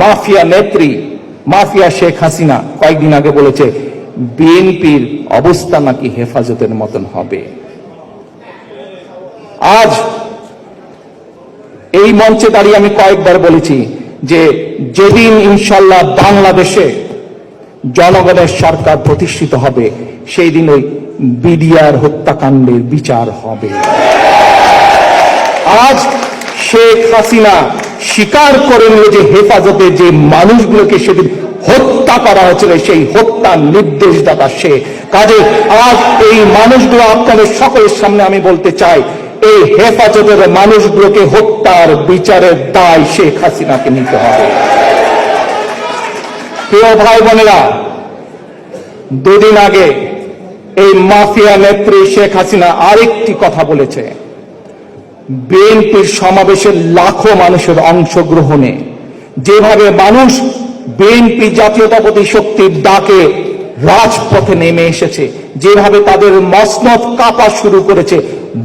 Mafia নেত্রী, mafia Sheikh Hasina কয়েকদিন আগে বলেছে, বিএনপির অবস্থা নাকি হেফাজতের মতন হবে। আজ এই মঞ্চে দাঁড়িয়ে আমি কয়েকবার বলেছি যে, যেদিন ইনশাল্লাহ বাংলাদেশে জনগণের সরকার প্রতিষ্ঠিত হবে, সেই দিন ওই বিডিআর হত্যাকাণ্ডের বিচার হবে। আজ শেখ হাসিনা স্বীকার করে নিল যে হেফাজতে যে মানুষগুলোকে সেদিন হত্যা করা হয়েছিল, সেই হত্যার নির্দেশদাতা সে। কাজে আজ এই মানুষগুলো আপনাদের সকলের সামনে আমি বলতে চাই, এই হেফাজতের মানুষগুলোকে হত্যার বিচারের দায় শেখ হাসিনাকে নিতে হবে। প্রিয় ভাই বোনেরা, দুদিন আগে এই মাফিয়া নেত্রী শেখ হাসিনা আরেকটি কথা বলেছে। বিএনপির সমাবেশের লাখো মানুষের অংশগ্রহণে। যেভাবে মানুষ বিএনপি জাতীয়তাবাদী শক্তির ডাকে রাজপথে নেমে এসেছে, যেভাবে তাদের মসনদ কাঁপা শুরু করেছে,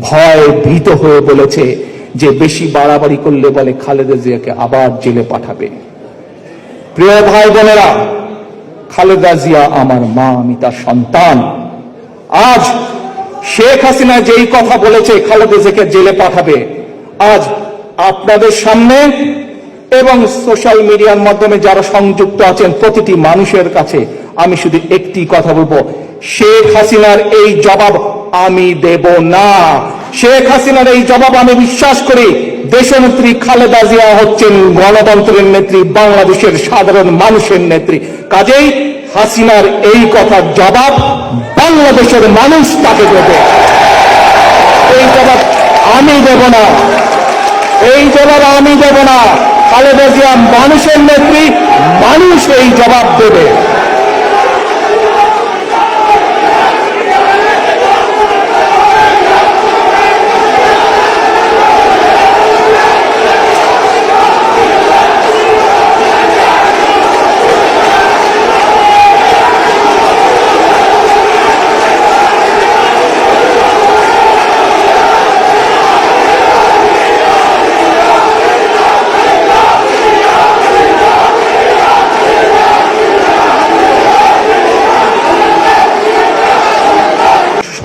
ভয় ভীত হয়ে বলেছে যে বেশি বাড়াবাড়ি করলে বলে খালেদা জিয়াকে আবার জেলে পাঠাবে। প্রিয় ভাই বোনেরা, খালেদা জিয়া আমার মা, আমি তার সন্তান। আজ শেখ হাসিনা যেই কথা বলেছে, খালেদা জিয়াকে জেলে পাঠাবে। আজ আপনাদের সামনে এবং সোশ্যাল মিডিয়ার মাধ্যমে যারা সংযুক্ত আছেন প্রতিটি মানুষের কাছে আমি শুধু একটি কথা বলব। শেখ হাসিনার এই জবাব আমি দেব না। শেখ হাসিনার এই জবাব আমি বিশ্বাস করি, দেশনেত্রী খালেদা জিয়া হচ্ছেন গণতন্ত্রের নেত্রী, বাংলাদেশের সাধারণ মানুষের নেত্রী। কাজেই হাসিনার এই কথার জবাব বাংলাদেশের মানুষ তাকে দেবে। এই জবাব আমি দেব না। এই জবাব আমি দেব না। খালেদা জিয়া মানুষের নেত্রী, মানুষ এই জবাব দেবে।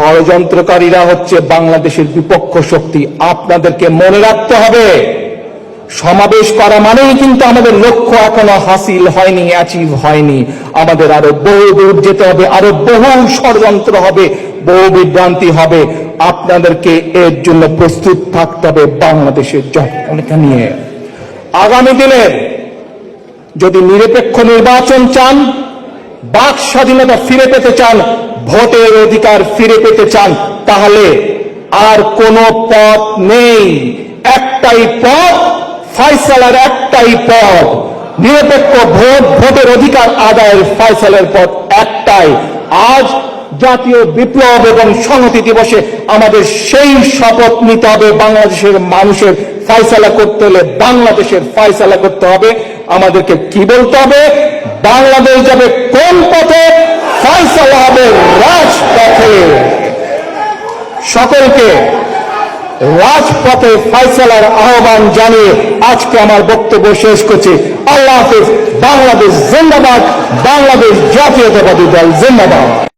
ষড়যন্ত্রকারীরা হচ্ছে বাংলাদেশের বিপক্ষ শক্তি। আপনাদেরকে মনে রাখতে হবে, সমাবেশ করা মানেই কিন্তু আমাদের লক্ষ্য এখনও হাসিল হয়নি অ্যাচিভ হয়নি। আমাদের আরও বহু দূর যেতে হবে, আরও বহু ষড়যন্ত্র হবে, বহু বিভ্রান্তি হবে। আপনাদেরকে এর জন্য প্রস্তুত থাকতে হবে বাংলাদেশের জনগণকে নিয়ে। আগামী দিনের যদি নিরপেক্ষ নির্বাচন চান, বাক স্বাধীনতা ফিরে পেতে চান ভোটের অধিকার ফিরে পেতে চান, তাহলে আর কোনো পথ নেই। একটাই পথ, ফয়সালার একটাই পথ। নিরপেক্ষ ভোট, ভোটের অধিকার আদায়ের ফয়সালের পথ একটাই। আজ জাতীয় বিপ্লব এবং সংহতি দিবসে আমাদের সেই শপথ নিতে হবে, বাংলাদেশের মানুষের ফয়সালা করতে হলে বাংলাদেশের ফয়সালা করতে হবে। আমাদেরকে কি বলতে হবে? বাংলাদেশ যাবে কোন পথে? হবে রাজপথে। সকলকে রাজপথে ফয়সালার আহ্বান জানিয়ে আজকে আমার বক্তব্য শেষ করছি। আল্লাহ হাফিজ, বাংলাদেশ জিন্দাবাদ, বাংলাদেশ জাতীয়তাবাদী দল জিন্দাবাদ।